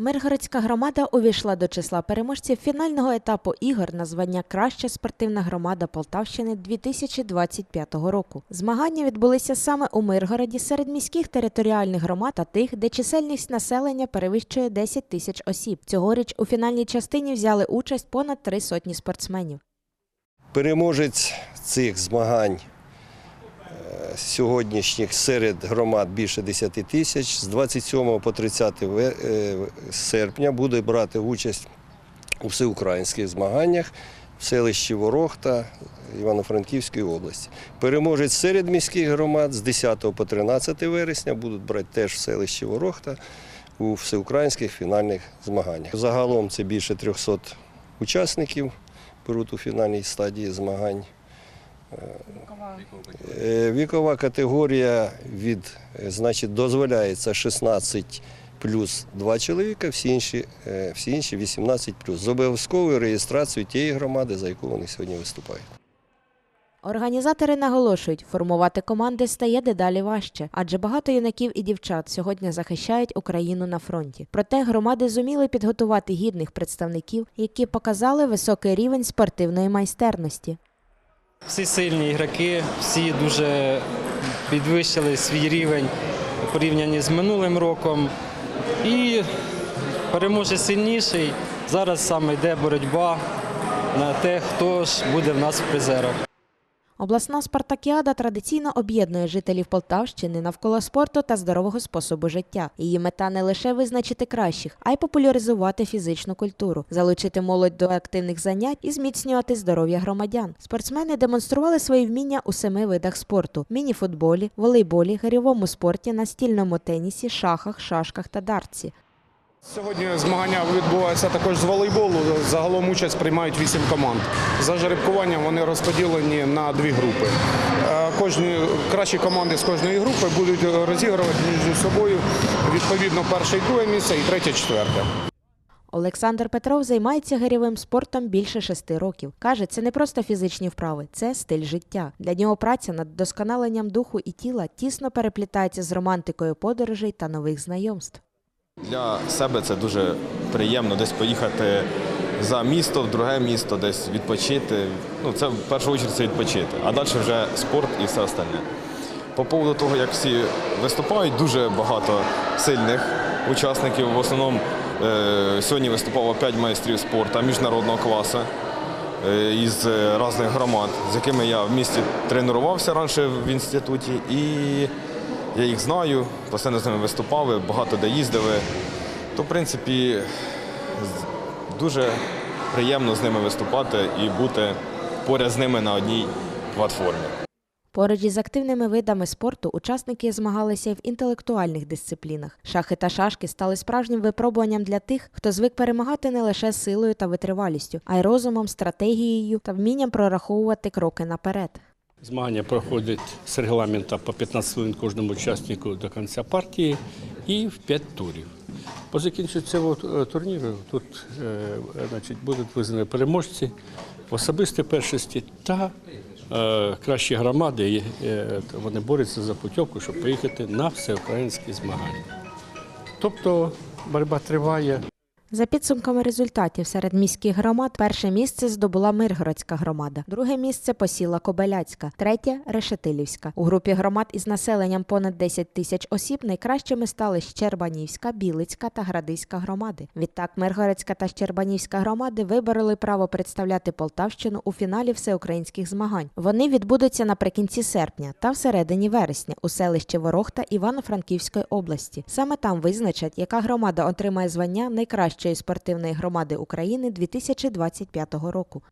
Миргородська громада увійшла до числа переможців фінального етапу ігор на звання Краща спортивна громада Полтавщини 2025 року. Змагання відбулися саме у Миргороді серед міських територіальних громад та тих, де чисельність населення перевищує 10 тисяч осіб. Цьогоріч у фінальній частині взяли участь понад три сотні спортсменів. Переможець цих змагань сьогоднішніх серед громад більше 10 тисяч. З 27 по 30 е, серпня буде брати участь у всеукраїнських змаганнях в селищі Ворохта Івано-Франківської області. Переможець серед міських громад з 10 по 13 вересня будуть брати теж в селищі Ворохта у всеукраїнських фінальних змаганнях. Загалом це більше 300 учасників беруть у фінальній стадії змагань. Е, Вікова категорія від, е, значить, дозволяється 16 плюс 2 чоловіка, всі інші, е, всі інші 18 плюс. З обов'язковою реєстрацією тієї громади, за яку вони сьогодні виступають. Організатори наголошують, формувати команди стає дедалі важче, адже багато юнаків і дівчат сьогодні захищають Україну на фронті. Проте громади зуміли підготувати гідних представників, які показали високий рівень спортивної майстерності. Всі сильні ігроки, всі дуже підвищили свій рівень порівнянні з минулим роком. І переможе сильніший. Зараз саме йде боротьба на те, хто ж буде в нас в призерах. Обласна спартакіада традиційно об'єднує жителів Полтавщини навколо спорту та здорового способу життя. Її мета не лише визначити кращих, а й популяризувати фізичну культуру, залучити молодь до активних занять і зміцнювати здоров'я громадян. Спортсмени демонстрували свої вміння у семи видах спорту: мініфутболі, волейболі, гирьовому спорті, настільному тенісі, шахах, шашках та дартсі. Сьогодні змагання відбуваються також з волейболу. Загалом участь приймають вісім команд. За жеребкуванням вони розподілені на дві групи. Е, Кожні кращі команди з кожної групи будуть розігрувати між собою відповідно перше і друге місце, і третє, четверте. Олександр Петров займається гирьовим спортом більше шести років. Каже, це не просто фізичні вправи, це стиль життя. Для нього праця над досконаленням духу і тіла тісно переплітається з романтикою подорожей та нових знайомств. Для себе це дуже приємно десь поїхати за місто, в друге місто, десь відпочити. Ну, це в першу чергу це відпочити, а далі вже спорт і все остальне. По поводу того, як всі виступають, дуже багато сильних учасників. В основному е, сьогодні виступало 5 майстрів спорту міжнародного класу е, із різних громад, з якими я в місті тренувався раніше в інституті. І я їх знаю, постійно з ними виступали, багато де їздили. То, в принципі, дуже приємно з ними виступати і бути поряд з ними на одній платформі. Поруч із активними видами спорту учасники змагалися й в інтелектуальних дисциплінах. Шахи та шашки стали справжнім випробуванням для тих, хто звик перемагати не лише силою та витривалістю, а й розумом, стратегією та вмінням прораховувати кроки наперед. Змагання проходять з регламента по 15 хвилин кожному учаснику до кінця партії і в 5 турів. По закінченню цього е, турніру тут е, значить, будуть визнані переможці в особистій першості та е, кращі громади. е, Вони борються за путівку, щоб поїхати на всеукраїнські змагання. Тобто боротьба триває. За підсумками результатів серед міських громад перше місце здобула Миргородська громада, друге місце посіла Кобеляцька, третє Решетилівська. У групі громад із населенням понад 10 тисяч осіб найкращими стали Щербанівська, Білицька та Градиська громади. Відтак Миргородська та Щербанівська громади вибороли право представляти Полтавщину у фіналі всеукраїнських змагань. Вони відбудуться наприкінці серпня та всередині вересня у селищі Ворохта Івано-Франківської області. Саме там визначать, яка громада отримає звання найкращої спортивної громади України 2025 року.